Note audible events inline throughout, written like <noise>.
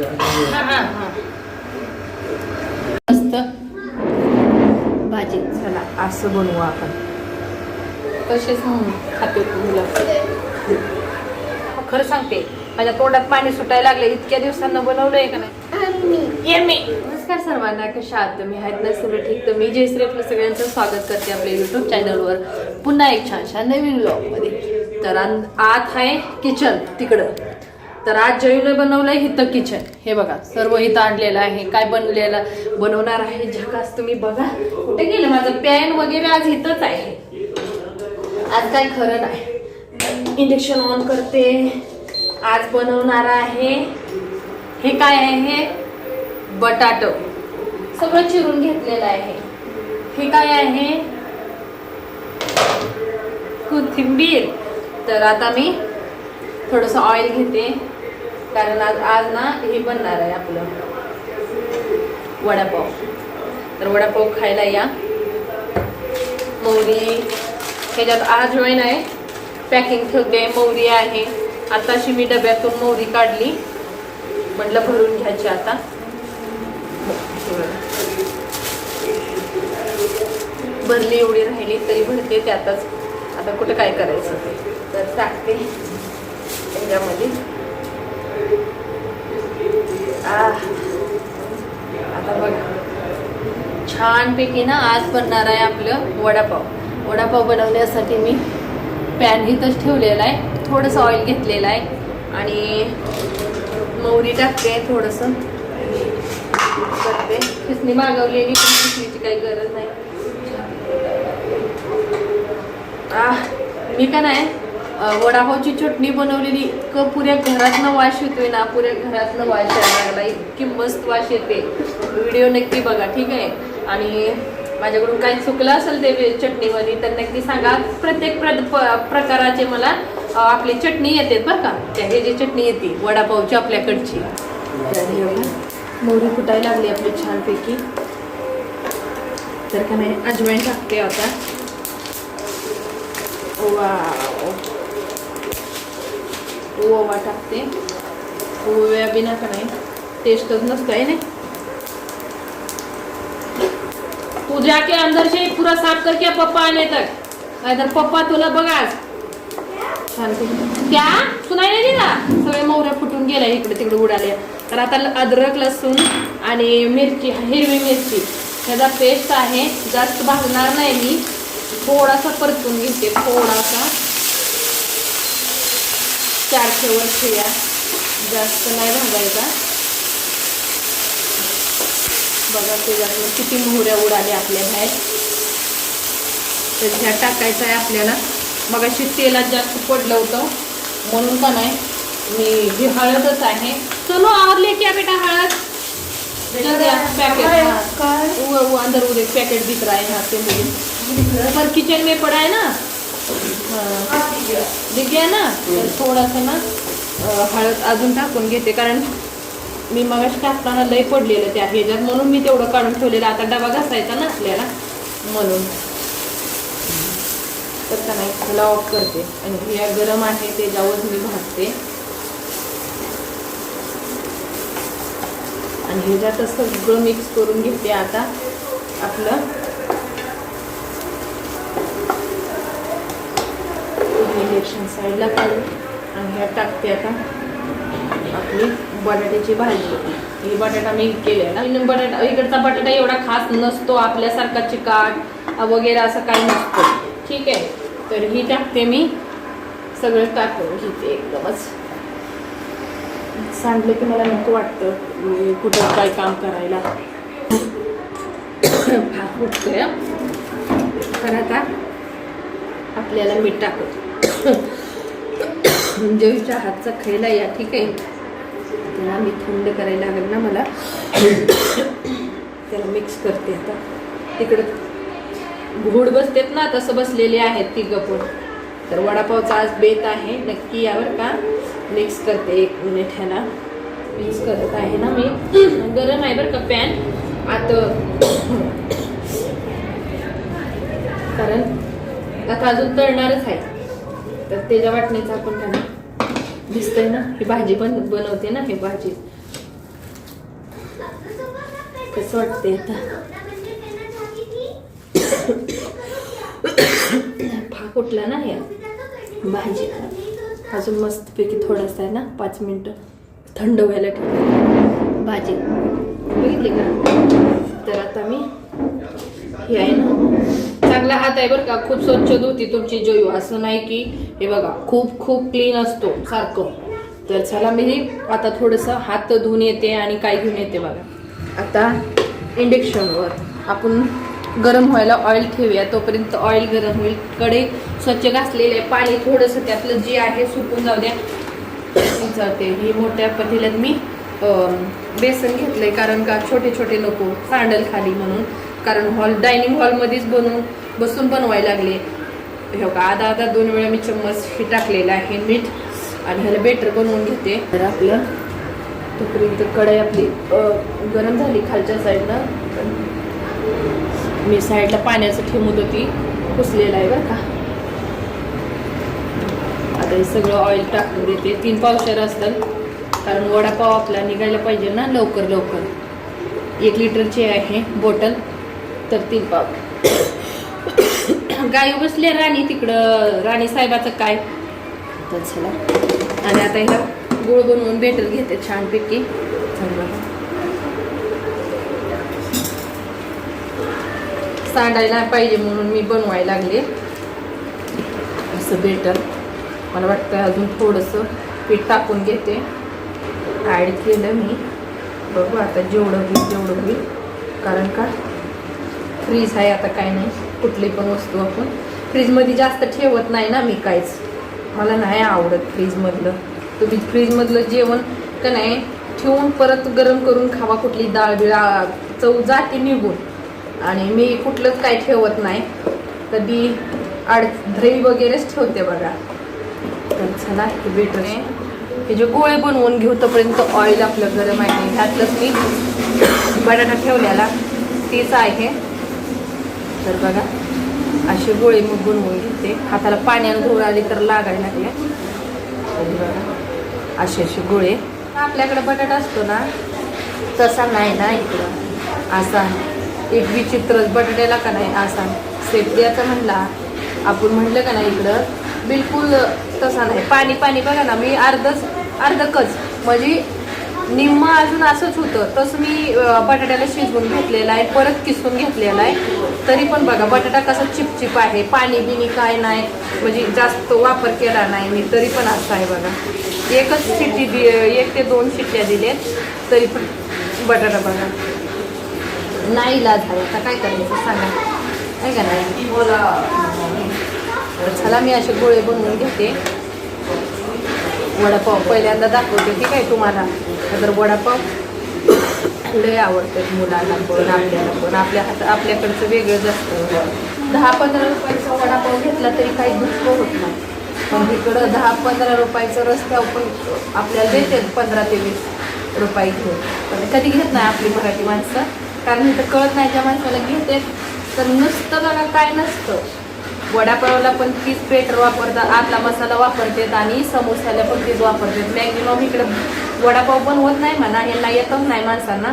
मस्त. भाजी. चला असं बनवू आपण. तसेच खाते मुलं. खरं सांगते माझ्या तोंडात पाणी सुटायला लागलं इतक्या दिवसांना बनवलंय का नाही? ये मी. नमस्कार सर्वांना कशा आहात तुम्ही? आहेत ना सगळं ठीक? तर मी जयश्री आपलं सगळ्यांचं स्वागत करते आपल्या युट्यूब चॅनलवर पुन्हा एक छानशा नवीन ब्लॉगमध्ये तर आत आहे किचन तिकडं. तर आज जयूने बनवलंय हिथं किचन. हे बघा सर्व इथं आणलेलं आहे काय बनलेलं बनवणार आहे झकास तुम्ही बघा. कुठे गेलं माझं पॅन वगैरे आज इथंच आहे. आज काय खरं नाही. इंडक्शन ऑन करते. आज बनवणार आहे. हे काय आहे बटाट. सगळं चिरून घेतलेलं आहे. हे काय आहे? कोथिंबीर. तर आता मी थोडंसं ऑइल घेते. कारण आज आज ना हे बनणार आहे आपलं. वडापाव. तर वडापाव खायला या. मोहरी ह्याच्यात अजवाईन आहे पॅकिंग ठेवते. मोहरी आहे. आताशी मी डब्यातून मोहरी काढली. म्हटलं भरून घ्यायची आता. भरली एवढी राहिली तरी भरते त्यातच. आता कुठं काय करायचं तर टाकते. त्याच्यामध्ये. आता बघा. छानपैकी ना आज बनणार आहे आपलं वडापाव. वडापाव बनवण्यासाठी मी पॅन इथंच ठेवलेला आहे. थोडंसं ऑइल घेतलेलं आहे. आणि मोहरी टाकते थोडंसं. करते. खिसणी मागवलेली पण खिसणीची काही गरज नाही. आह, मी का नाही? वडापावची चटणी बनवलेली. इतकं पुऱ्या घरातनं वाश येतोय ना पुऱ्या घरातनं वाश यायला लागला. इतकी मस्त वाश येते. व्हिडिओ नक्की बघा ठीक आहे? आणि माझ्याकडून काही चुकलं असेल ते चटणीमध्ये तर नक्की सांगा. प्रत्येक प्र प- प्रकाराचे मला आपली चटणी येते बरं का? त्या हे चटणी येते वडापावची आपल्याकडची. तर मोहरी फुटायला लागली आपली छानपैकी. तर का नाही अजवाईन टाकते आता. वाव. ओवा टाकते. ओव्या बिना का नाही टेस्टच नसतं आहे ना. तू जाके अंदर से पूरा साफ करके पप्पा आने तक. नाहीतर पप्पा तुला बघा छान क्या? सुनाई नाही दिला? सगळे मोहऱ्या फुटून गेल्या इकडे तिकडे उडाल्या. तर आता अद्रक लसूण आणि मिरची हिरवी मिरची. ह्याचा पेस्ट आहे. जास्त भाजणार नाही मी. थोडासा परतून घेते थोडासा. चारशे वर्ष या. जास्त नाही भाजायचा बघा त्याच्यातून किती मोहऱ्या उडाल्या आपल्या बाहेर. तर ह्या टाकायचं आहे आपल्याला. मग अशी तेलात जास्त पडलं होतं. म्हणून का नाही मी ही हळदच आहे. चलो आवरले क्या बेटा हळद. पैकेट वो वो अंदर वो देख पैकेट दिख रहा है यहाँ से मुझे. पर किचन में पड़ा है ना? हाँ ना थोडासा ना हळद अजून टाकून घेते. कारण मी मगाशी टाकताना लय पडलेलं त्या ह्याच्यात. म्हणून मी तेवढं काढून ठेवलेलं. आता डबा घासायचा ना आपल्याला म्हणून. तर का नाही त्याला ऑफ करते. आणि ह्या गरम आहे त्याच्यावर मी भाजते. आणि ह्याच्यात सगळं मिक्स करून घेते आता आपलं इलेक्शन साईडला काढून आणि ह्या टाकते आता आपली बटाट्याची भाजी. ही बटाटा मी केलेला ना. बटाटा इकडचा बटाटा एवढा खास नसतो आपल्यासारखा चिकाट वगैरे असं काही नसतो. ठीक आहे. तर ही टाकते मी. सगळं टाकून घेते एकदमच. सांडलं की मला नको वाटतं. कुठं काय काम करायला. <coughs> भात उठतोय तर आता आपल्याला मीठ टाकतो जेवीच्या हातचा खैला या ठीक आहे? त्याला मी थंड करायला लागेल ना मला. त्याला मिक्स करते आता. तिकडं घोड बसतेत ना तसं बसलेले आहेत ती गपून तर वडापावचा आज बेत आहे नक्की यावर का. मिक्स करते एक मिनिट ह्याला. मिक्स करत आहे ना मी. गरम आहे बरं का पॅन आता कारण आता अजून तळणारच आहे. तर त्याच्या वाटणीचं आपण त्यांना दिसतंय ना? ही भाजी पण बनवते ना ही भाजी. कसं वाटते आता? फाक उठला ना या भाजी. अजून मस्तपैकी थोडासा आहे ना पाच मिनटं थंड व्हायला ठेवलं भाजी. बघितली का? तर आता मी हे आहे ना चांगला हात आहे बरं का. खूप स्वच्छ धुती तुमची जोयू असं नाही की हे बघा खूप खूप क्लीन असतो सारखं. तर चला मी आता थोडंसं हात धुवून येते आणि काय घेऊन येते बघा. आता इंडक्शनवर आपण गरम व्हायला ऑइल ठेवूया. तोपर्यंत ऑइल गरम होईल. कडे स्वच्छ घासलेले पाणी थोडंसं त्यातलं जे आहे सुकून जाऊ द्या. जाते. ही मोठ्या पतील्यात मी बेसन घेतलंय. कारण का छोटे छोटे नको सांडल खाली म्हणून. कारण हॉल डायनिंग हॉलमध्येच बनवून बसून बनवायला लागले. हे का आधा आधा दोन वेळा मी चम्मच हे टाकलेलं आहे मीठ आणि ह्याला बेटर बनवून घेते. तर आपलं तोपर्यंत कढई आपली गरम झाली खालच्या साईडनं मी साईडला पाण्याचं ठेवून होती पुसलेलं आहे बरं का. आता हे सगळं ऑइल टाकून देते. तीन पावशेर असतात कारण वडापाव आपला निघायला पाहिजे ना लवकर लवकर. एक लिटरची आहे बॉटल तर तीन पाव. गाय बसले राणी तिकडं. राणी साहेबाचं काय? तर चला. आणि आता ह्याला गुळ बनवून बेटर घेते छानपैकी. सांडायला पाहिजे म्हणून मी बनवायला लागले. असं बेटर मला वाटतं अजून थोडंसं पीठ टाकून घेते. ॲड केलं मी. बघू आता जेवढं होईल तेवढं होईल. कारण का? फ्रीज आहे आता काय नाही. कुठली पण वस्तू आपण फ्रीजमध्ये जास्त ठेवत नाही ना मी काहीच. मला नाही आवडत फ्रीजमधलं. तुम्ही फ्रीजमधलं जेवण का नाही ठेवून परत गरम करून खावा कुठली डाळ बिळा चव जाते निघून. आणि मी कुठलंच काय ठेवत नाही. कधी आड दही वगैरेच ठेवते बघा. तर चला हे आहे. हे जे गोळे बनवून घेऊ तोपर्यंत ऑइल आपलं गरम आहे. ह्यातलंच मी बटाटा ठेवलेला. तीच आहे. तर बघा असे गोळे मग बनवून घेते. हाताला पाण्यानं धुवून आली तर लागायला लागल्या बघा असे असे गोळे. आपल्याकडे बटाटा असतो ना तसा नाही ना इकडं. असा एक विचित्रच बटाट्याला का नाही असा सेफ्टियाचा म्हणला. आपण म्हटलं का नाही इकडं बिलकुल तसा नाही. पाणी पाणी बघा ना मी अर्धच अर्धकच. म्हणजे निम्म अजून असंच होतं. तसं मी बटाट्याला शिजवून घेतलेलं आहे परत किसून घेतलेला आहे. तरी पण बघा बटाटा कसा चिपचिप आहे पाणी बिनी काय नाही म्हणजे जास्त वापर केला नाही मी तरी पण असं आहे बघा. एकच शिट्टी दि एक ते दोन शिट्ट्या दिल्यात तरी पण बटाटा बघा. नाही इलाज आहे. आता काय करायचं सांगा. नाही का नाही? चला मी असे गोळे बनवून घेते. वडापाव पहिल्यांदा दाखवते ठीक आहे तुम्हाला? तर वडापाव लय आवडतात मुलांना पण आपल्याला पण. आपल्या हात आपल्याकडचं वेगळंच असतं. दहा पंधरा रुपयाचा वडापाव घेतला तरी काही दुःख होत नाही. पण इकडं दहा पंधरा रुपयाचं रस्त्यावर पण आपल्याला देते पंधरा ते वीस रुपये घेऊन. पण कधी घेत नाही आपली मराठी माणसं. कारण इथं कळत नाही ज्या माणसाला घेते तर नुसतं बघा काय नसतं. वडापावला पण तीच पेटर वापरतात आतला मसाला वापरतात आणि समोसाला पण तीच वापरतात. मॅक्झिमम इकडं वडापाव पण होत नाही म्हणा ह्याला येतच नाही माणसांना.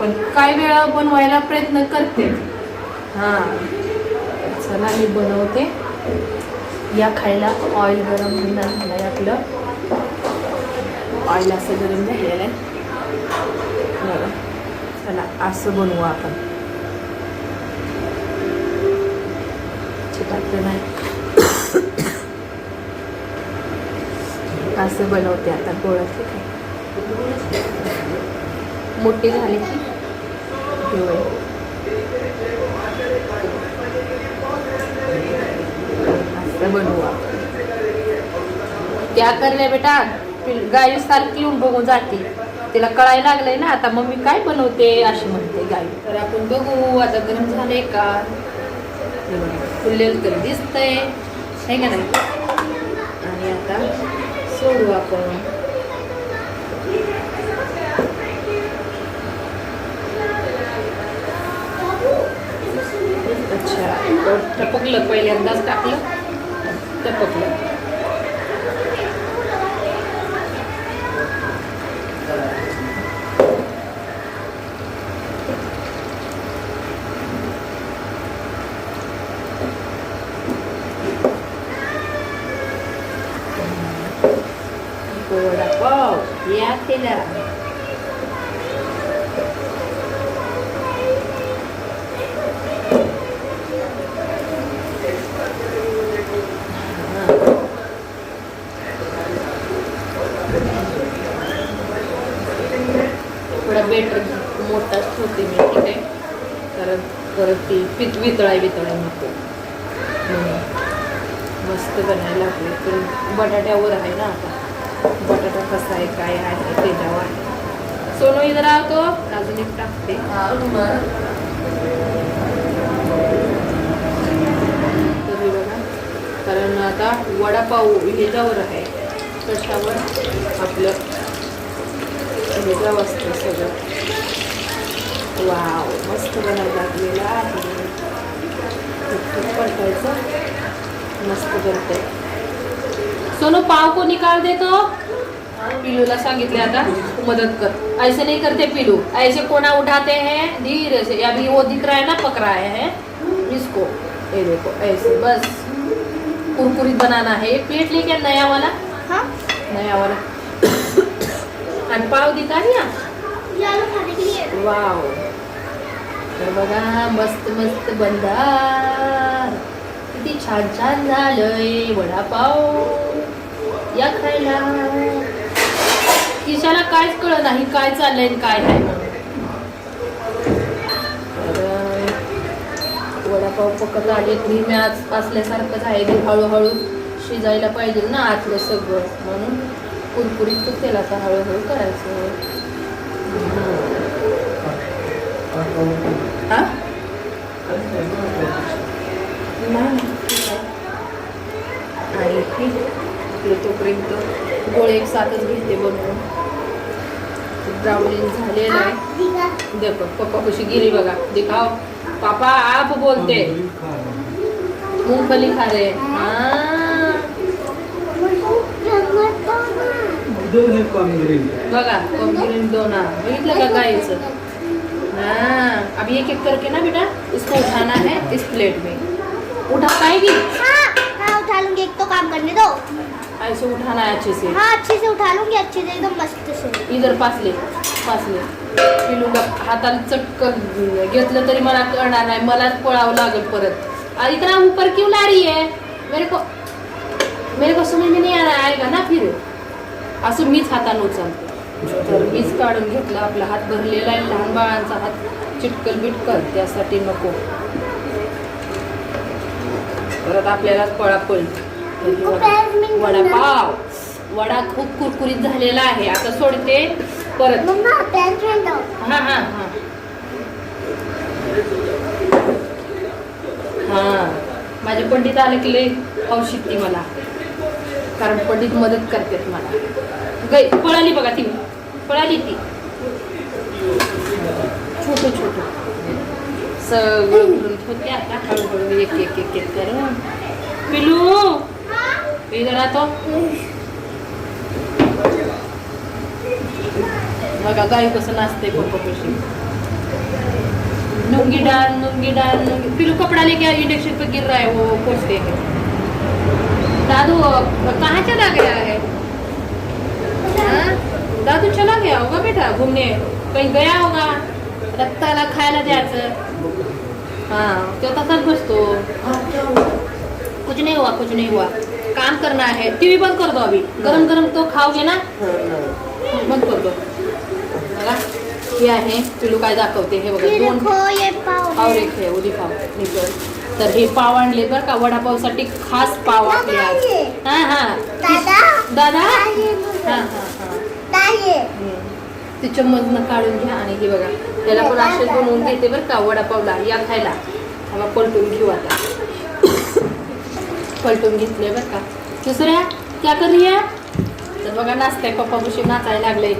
पण काही वेळा बनवायला प्रयत्न करते. हां. चला मी बनवते. या खायला ऑइल गरम होणार झालं आहे आपलं. ऑइल असं गरम झालेलं आहे. बरं. चला असं बनवू आपण. चिकटलं नाही. <coughs> असं बनवते आता गोळा ठीक आहे. मोठी झाली की घेऊया असं बनवू आपण. क्या बेटा? गाय सारखी येऊन बघून जाते. तिला कळायला लागलंय ना आता मम्मी काय बनवते अशी म्हणते गाई तर आपण बघू आता गरम झालंय का? फुललेलं तर दिसतंय. आहे का नाही? आणि आता सोडू आपण. Tropoco lo puede leer, no está, ¿no? Tropoco. Por ya. पित वितळाय वितळाय नको मस्त बनायला लागले पण बटाट्यावर आहे ना आता. बटाटा कसा आहे काय आहे त्याच्यावर. आहे सोनू इथं राहतो अजून एक टाकते. तर बघा. कारण आता वडापाव ह्याच्यावर आहे. कशावर? आपलं ह्याच्यावर असतं सगळं. वाव मस्त बनायला लागलेला आहे. पलटायचं. मस्त बनते सोनू पाव को निकाल दे तो. पिलूला सांगितले आता मदत कर. ऐसे नहीं करते पिलू. ऐसे कोना उठाते हैं? धीरे से. अभी वो दिख रहा है ना पक रहा है. इसको. ये देखो ऐसे. बस. कुरकुरीत बनाना है. एक प्लेट लेके नया वाला? हाँ. नया वाला. <coughs> आणि पाव दिखा दिया? ये आलू खाने के लिए वाव तर बघा मस्त मस्त बंदार किती छान छान झालंय वडापाव. या खायला. किशाला कायच कळत नाही काय चाललंय आणि काय नाही. वडापाव पकड आले नेहमी आज असल्यासारखंच आहे ते हळूहळू शिजायला पाहिजे ना आतलं सगळं. म्हणून कुरकुरीत तर हळूहळू करायचं. हा? आणि ठीक आपलं तोपर्यंत गोळे एक साथच घेते बनवून. ब्राउनिंग झालेलं आहे. दिखा पप्पा कशी गिरी बघा. दिखाओ. पापा आप बोलते. मूंगफली खा रहे हैं. हाँ. बघा कॉम्प्युटर दोन बघितलं का गाईचं? हाँ अब एक एक करके ना बेटा इसको उठाना है इस प्लेट में। उठा पाएगी? हाँ हाँ उठा लूंगी। एक तो काम करने दो। ऐसे उठाना है अच्छे से। हाँ अच्छे से उठा लूंगी अच्छे से एकदम मस्त से। इधर पासले पासले पिलूला हाताला चटकन घेतलं तरी मला कळणार नाही मलाच पळावं लागेल परत. आ, इतना ऊपर क्यों ला रही है? मेरे को मेरे को समझ में नहीं आ रहा आएगा ना फिर? असं मीच हातानं उचलते. तर मीच काढून घेतला. आपला हात भरलेला आहे लहान बाळांचा हात चिटकल बिटकल त्यासाठी नको. परत आपल्याला पळापळ वडापाव. वडा खूप कुरकुरीत झालेला आहे. आता सोडते. परत. हा हा हा. हा. माझे पंडित आले की लय औषध ती मला. कारण पंडित मदत करतात मला. गै पळाली बघा ती. पळाली ती. छोटं छोट. सगळं भरून ठेवते आता. हळूहळू एक एक एक एक करून. पिलू! इधर तो. बघा गाई कसं नाचते पप्पा कशी लुंगी डाल लुंगी डाल लुंगी पिलू कपड़ा लेके आया इंडक्शन पे गिर रहा है वो पोछते हैं. दादू कहाँ चला गया है हाँ? दादू चला गया होगा बेटा घूमने कहीं गया होगा? रक्ताला खायला द्यायचं हा तो तसाच बसतो. कुछ नहीं हुआ कुछ नहीं हुआ. काम करना है. टीवी बंद कर दो अभी. गरम गरम तो खाओगे ना? बंद कर दो. बघा हे आहे. पिलू काय दाखवते हे बघा दोन पाव पाव है. रेखे उदी पाव. तर हे पाव आणले बरं का वडापावसाठी खास पाव आज ये. हा हा. दादा दादा? दादा हा हा. हा दादा ते चम्मचनं काढून घ्या आणि हे बघा त्याला पण असेच बनवून घेते बरं का वडापावला या खायला. आम्हाला पलटून घेऊ आता. पलटून घेतले बरं का. दुसऱ्या त्या कर तर बघा नाचतंय पप्पा बुशी नाचायला लागले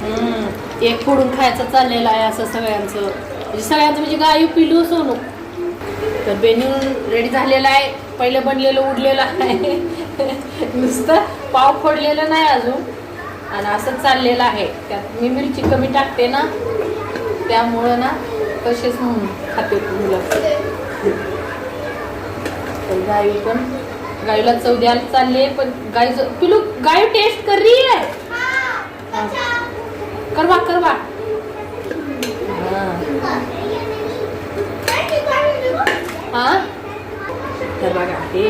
हम्म. एक फोडून खायचं चाललेलं आहे असं सगळ्यांचं. म्हणजे सगळ्यांचं म्हणजे गायू पिलू सोनू तर बेनून रेडी झालेला आहे. पहिलं बनलेलं उडलेलं आहे. नुसतं पाव फोडलेलं नाही अजून. आणि असं चाललेलं आहे. त्यात मी मिरची कमी टाकते ना त्यामुळं ना तसेच म्हणून खाते मुलं. तर गाई पण गाईला चव द्यायला चालले पण गाई पिलू गाय टेस्ट कर रही है. करवा करवा. हा. तर बघा हे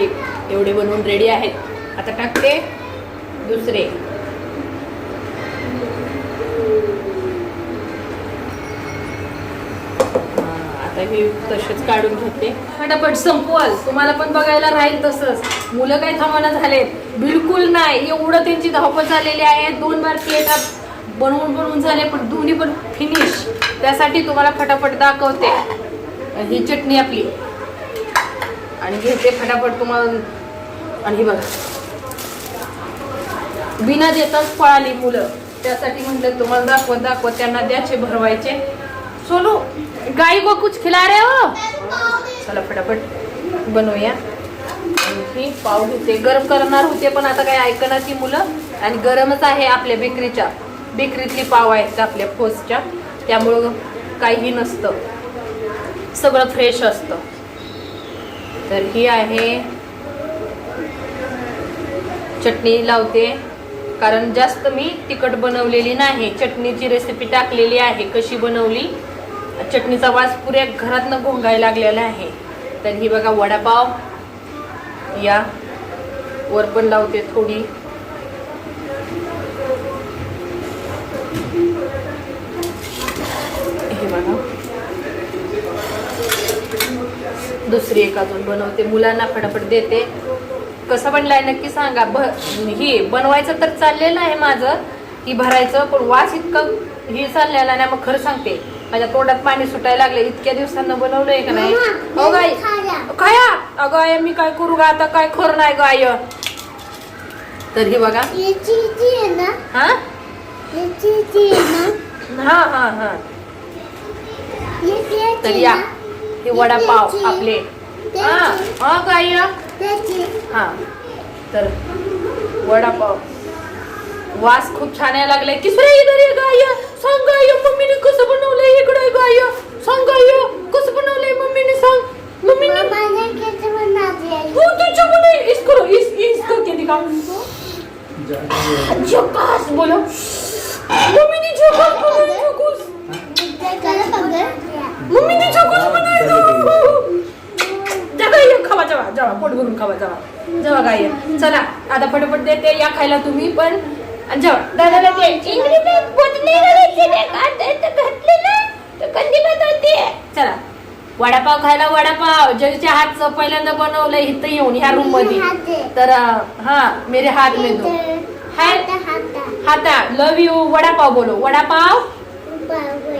एवढे बनवून रेडी आहेत. आता टाकते दुसरे हा, हे तसेच काढून घेते. फटाफट संपवाल. तुम्हाला पण बघायला राहील तसंच. मुलं काय थांबना झालेत? बिलकुल नाही. एवढं त्यांची धावपळ झालेली आहे. दोन बार प्लेट बनवून बनवून झाले पण दोन्ही पण फिनिश त्यासाठी तुम्हाला फटाफट दाखवते. ही चटणी आपली. आणि घेते फटाफट तुम्हाला. आणि हे बघा. बिना देताच पळाली मुलं. त्यासाठी म्हटलं तुम्हाला दाखवत दाखवत त्यांना द्याचे भरवायचे. सोनू गाई को कुछ खिला रहे हो? चला फटाफट बनवूया. आणि पाव घेते. गरम करणार होते पण आता काय ऐकणार ती मुलं. आणि गरमच आहे आपल्या बेकरीच्या. बेकरीतली पाव आहेत आपल्या फोसच्या त्यामुळं काहीही नसतं. सगळं फ्रेश असतं. तर ही आहे. चटणी लावते. कारण जास्त मी तिखट बनवलेली नाही. चटणीची रेसिपी टाकलेली आहे. कशी बनवली? चटणीचा वास पुऱ्या घरातनं घोंगायला लागलेला आहे. तर ही बघा वडापाव. या. वर पण लावते थोडी. हे बघा. दुसरी एक अजून बनवते. मुलांना फटाफट देते. कसं बनलाय नक्की सांगा. भ ही बनवायचं तर चाललेलं आहे माझं. की भरायचं पण वास इतकं हे चाललेला नाही मग खरं सांगते. माझ्या तोंडात पाणी सुटायला लागले. इतक्या दिवसांना बनवलंय का नाही? हो गाय काय अगं आय मी काय करू गा? आता काय खरं नाही गाय तर ही बघा. हा हा? हा हा तर या. हे वडापाव आपले. हा. हा हा. तर वडापाव. वास खूप छान यायला लागलाय. किसरे इधर ये गाय सांग गाय मम्मीने कसं बनवलंय इकडे गाय सांग गाय कसं बनवलंय मम्मीने सांग? मम्मीने मामा ने कैसे बना दिया ये? वो इसको इस इसको क्या दिखाऊं झकास बोलो. मम्मीने झकास बनाया पकड़ मम्मीने झकास बनाया जा गाय खावा जावा जावा. पोट भरून खावा जावा. जावा गाय चला आता फटाफट देते या खायला तुम्ही पण. आणि जावा दादाला ते घातलेलं. तर चला. वडापाव खायला वडापाव. जगच्या हातचं पहिल्यांदा बनवलंय इथं येऊन ह्या रूममध्ये तर हा मेरे हाथ में दो हाय. हाता हाता हाता लव यू वडापाव बोलो. वडापाव?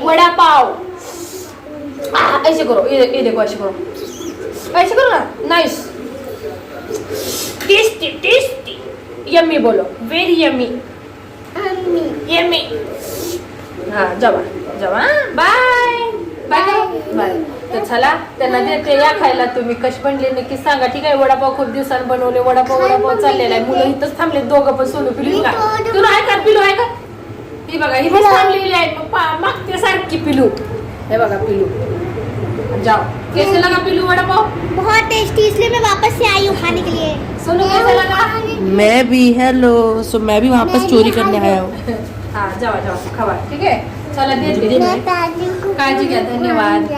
वडापाव. ऐसे करो. ये ये देखो ऐसे करो. ऐसे करो ना. नाइस टेस्टी टेस्टी यम्मी बोलो. वेरी यम्मी यम्मी हा जावा. जावा. बाय बाय बाय तर चला त्यांना देते या खायला तुम्ही. कशी बनले नक्की सांगा. ठीक आहे वडापाव खूप दिवसांनी बनवले वडापाव वडापाव चाललेला आहे. मुलं इथंच थांबले दोघं पण सोनू पिलू का? तुला आहे का पिलू आहे का? ही बघा ही थांबलेली आहे. पप्पा मागते सारखी पिलू. हे बघा पिलू. जाओ। कैसे लगा पिल्लू वड़ा पाव? बहुत टेस्टी इसलिए मैं वापस से आई हूँ खाने के लिए। सुनो कैसे लगा? मैं भी हेलो सो मैं भी वापस चोरी करने आया हूँ। हाँ जाओ जाओ खबर ठीक है? चलो को धन्यवाद।